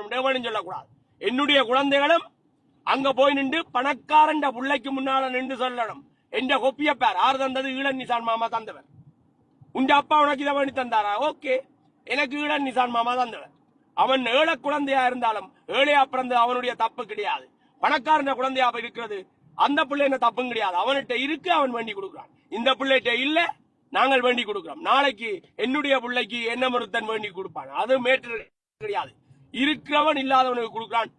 சொல்லணும் எவனும் சொல்லக்கூடாது. என்னுடைய குழந்தைகளும் அங்க போய் நின்று பணக்காரன் பிள்ளைக்கு முன்னால நின்று சொல்லணும். என்ற கொப்பிய பேர் ஆறு தந்தது ஈழன் நிசான் மாமா தந்தவர். உண்ட அப்பா உனக்கு இதை பண்ணி தந்தாரா? ஓகே. எனக்கு ஈழன் நிசான் மாமா தந்தவர். அவன் ஏழை குழந்தையா இருந்தாலும் ஏழையா பிறந்து அவனுடைய தப்பு கிடையாது. பணக்காரண்ட குழந்தையா இருக்கிறது அந்த பிள்ளை என்ன தப்பும் கிடையாது. அவன்கிட்ட இருக்கு அவன் வேண்டி கொடுக்குறான். இந்த பிள்ளைகிட்ட இல்ல நாங்கள் வேண்டி கொடுக்குறோம். நாளைக்கு என்னுடைய பிள்ளைக்கு என்ன மருத்தன் வேண்டி கொடுப்பான்? அது மேற்று கிடையாது. இருக்கிறவன் இல்லாதவனுக்கு கொடுக்கிறான்.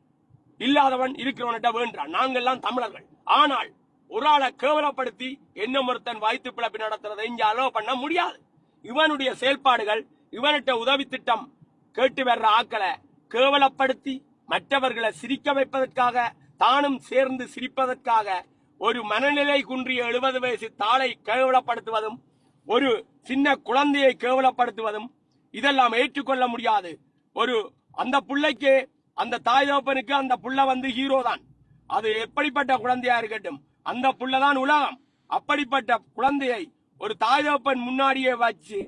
இல்லாதவன் இருக்கிறவன்கிட்ட வேண்டான் நாங்கள் எல்லாம் தமிழர்கள். ஆனால் ஒரு ஆளை கேவலப்படுத்தி என்ன ஒருத்தன் வாய்த்து பிளப்பி நடத்துறதை இங்க அலோ பண்ண முடியாது. இவனுடைய செயல்பாடுகள் இவன்கிட்ட உதவி திட்டம் கேட்டு வர்ற ஆக்களை கேவலப்படுத்தி மற்றவர்களை சிரிக்க வைப்பதற்காக தானும் சேர்ந்து சிரிப்பதற்காக ஒரு மனநிலை குன்றிய எழுபது வயசு தாளை கேவலப்படுத்துவதும் ஒரு சின்ன குழந்தையை கேவலப்படுத்துவதும் இதெல்லாம் ஏற்றுக்கொள்ள முடியாது. ஒரு அந்த பிள்ளைக்கு அந்த தாய் தகப்பனுக்கு அந்த புள்ள வந்து ஹீரோ தான். அது எப்படிப்பட்ட குழந்தையா இருக்கட்டும் அந்த புள்ளதான் உலகம். அப்படிப்பட்ட குழந்தையை ஒரு தாய் தகப்பன் முன்னாடியே வச்சு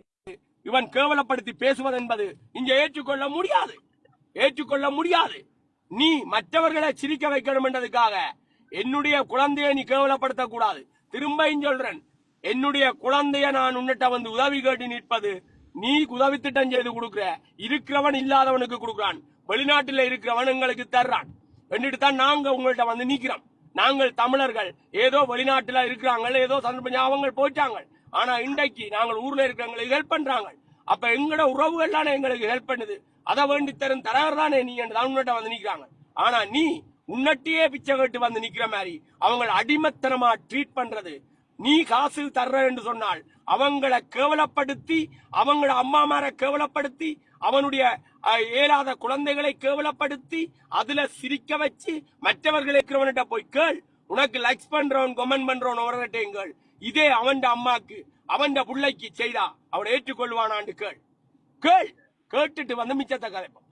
இவன் கேவலப்படுத்தி பேசுவது என்பது இங்க ஏற்றுக்கொள்ள முடியாது. ஏற்றுக்கொள்ள முடியாது. நீ மற்றவர்களை சிரிக்க வைக்கணும் என்றதுக்காக என்னுடைய குழந்தையை நீ கேவலப்படுத்த கூடாது திரும்பியும் சொல்றேன் என்னுடைய குழந்தைய நான் உன்னிட்ட வந்து உதவி கேட்டு நிற்பது நீ உதவி திட்டம் செய்து கொடுக்கிற இருக்கிறவன் இல்லாதவனுக்கு கொடுக்கிறான். வெளிநாட்டில் இருக்கிறவன் எங்களுக்கு தர்றான். என்றுட்டு தான் நாங்க உங்கள்கிட்ட வந்து நீக்கிறோம். நாங்கள் தமிழர்கள். ஏதோ வெளிநாட்டில் இருக்கிறாங்க ஏதோ சந்தர்ப்பம் அவங்க போயிட்டாங்க ஆனா இன்றைக்கு நாங்கள் ஊர்ல இருக்கிறவங்களுக்கு ஹெல்ப் பண்றாங்க. அப்ப எங்களோட உறவுகள் எங்களுக்கு ஹெல்ப் பண்ணுது. அதை வேண்டி தரும் தரகர் தானே நீ என்று தான் உன்னிட்ட வந்து நிக்கிறாங்க. ஆனா நீ உன்னட்டியே பிச்சை கட்டு வந்து நிக்கிற மாதிரி அவங்களை அடிமத்தனமா ட்ரீட் பண்றது. நீ காசு தர்ற என்று சொன்னால் அவங்கள கேவலப்படுத்தி அவங்கள அம்மாமார கேவலப்படுத்தி அவனுடைய இயலாத குழந்தைகளை கேவலப்படுத்தி அதுல சிரிக்க வச்சு மற்றவர்கள் இருக்கிறவன்கிட்ட போய் கேள். உனக்கு லைக்ஸ் பண்றவன் கொமெண்ட் பண்றவன் அவர்கிட்டையும் கேள் இதே அவன் அம்மாக்கு அவன் பிள்ளைக்கு செய்தா அவளை ஏற்றுக்கொள்வானான்னு கேள். கேள். கேட்டுட்டு வந்து மிச்சத்தை கதைப்போம்.